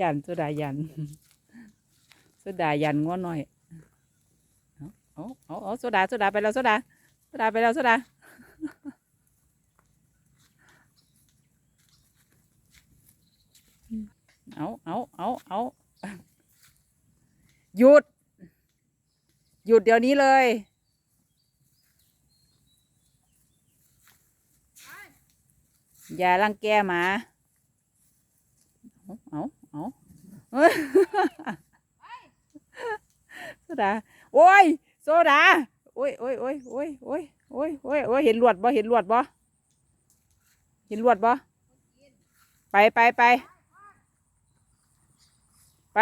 ยันโซดายันโซดายันง้อหน่อยเอาเอาเอาเอาโซดาโซดาไปแล้วโซดาโซดาไปแล้วโซดาเอาเอาเอาเอาหยุด หยุดเดี๋ยวนี้เลยอย่ารังแกหมาเอาเอาเอ้ย โซดา โอ้ย โซดา โอ้ยโอ้ยโอ้ยโอ้ยโอ้ยโอ้ยโอ้ยโอ้ยเห็นลวดบ่ เห็นลวดบ่ เห็นลวดบ่ ไปไปไป ไป